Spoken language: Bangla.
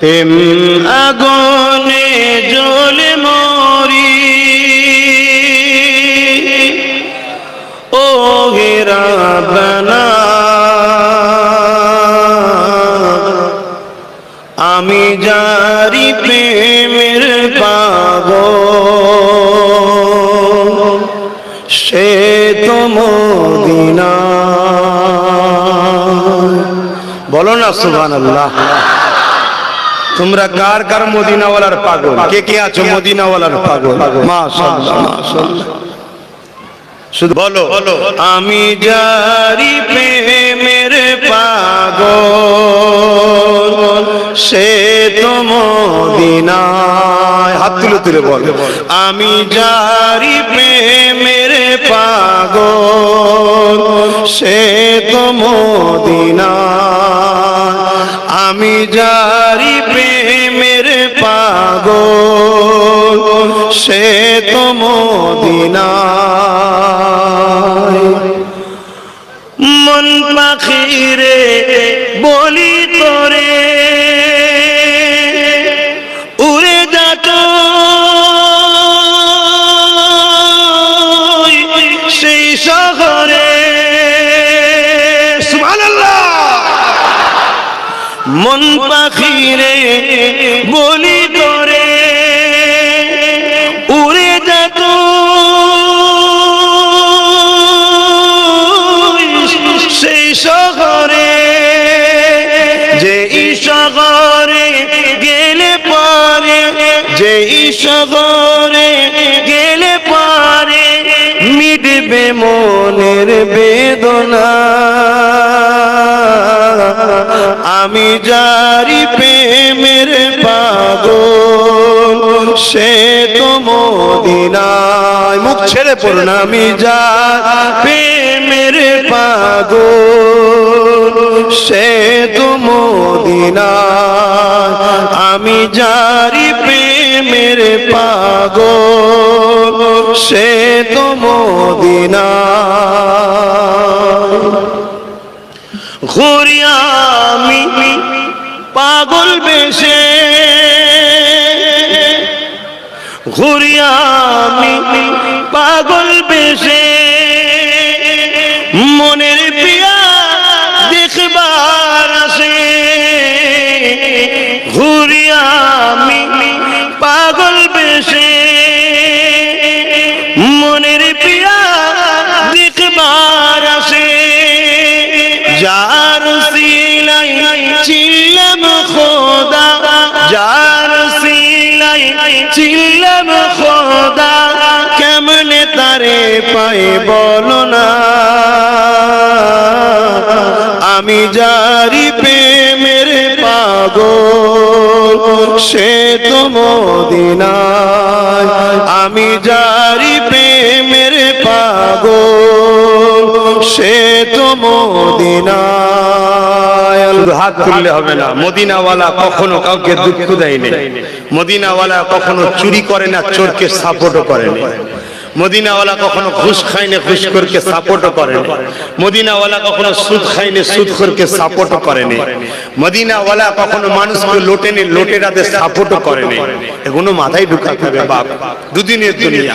প্রেম আগুনে জ্বলে মরি। ও হেরা বানা আমি জারি প্রেমের পাগ সে তো মদিনা। বলো না সুবহান আল্লাহ তোমরা কার কার মদিনাওয়ালার পাগল? কে কে আছো মদিনাওয়ালার পাগল? শুধু বলো। আমি জারি প্রেমের পাগল, সে তো মদিনায়। হাত তুলে তুলে বল। আমি জারি প্রেমের পাগল, সে তো মদিনায়। মদিনায়। মন পাখিরে বলি তোরে উড়ে যাত সেই শহরে। মন পাখিরে বলি শহরে গেলে পরে, মিটবে মনের বেদনা। আমি জারি প্রেমের পাগল, সে তো মদিনায় মুখ ছেড়ে পড়ুন। আমি যা প্রেমের পাগল, সে তো মদিনায়। আমি প্রেমের পাগল সে তো মদিনায় ঘুরি পাগল বেশে ঘুরি আমি পাগল বেশে। মনের বেশে মনের পিয়া দেখবার আসে। যার সিলাই চিল্লাম খোদা, যার সিলাই চিল্লাম খোদা, কেমনে তারে পাই বলো না? তো আমি যারি প্রেমের পাগো সে তো মদিনায়। হাত তুললে হবে না, মদিনাওয়ালা কখনো কাউকে দুঃখ দেয়নি। মদিনাওয়ালা কখনো চুরি করে না, চোরকে সাপোর্টও করেনি। মদিনাওয়ালা কখনো ঘুষ খায় না করকে সাপোর্টও করেনি। মদিনাওয়ালা কখনো সুদ খাইনে না সুদ করকে সাপোর্টও করেনি। মদিনাওয়ালা কখনো মানুষকে লোটেনি, লোটেরাদের সাপোর্টও করেনি। এগুলো মাথায় ঢুকাতে হবে বাপ। দুদিনের দুনিয়া।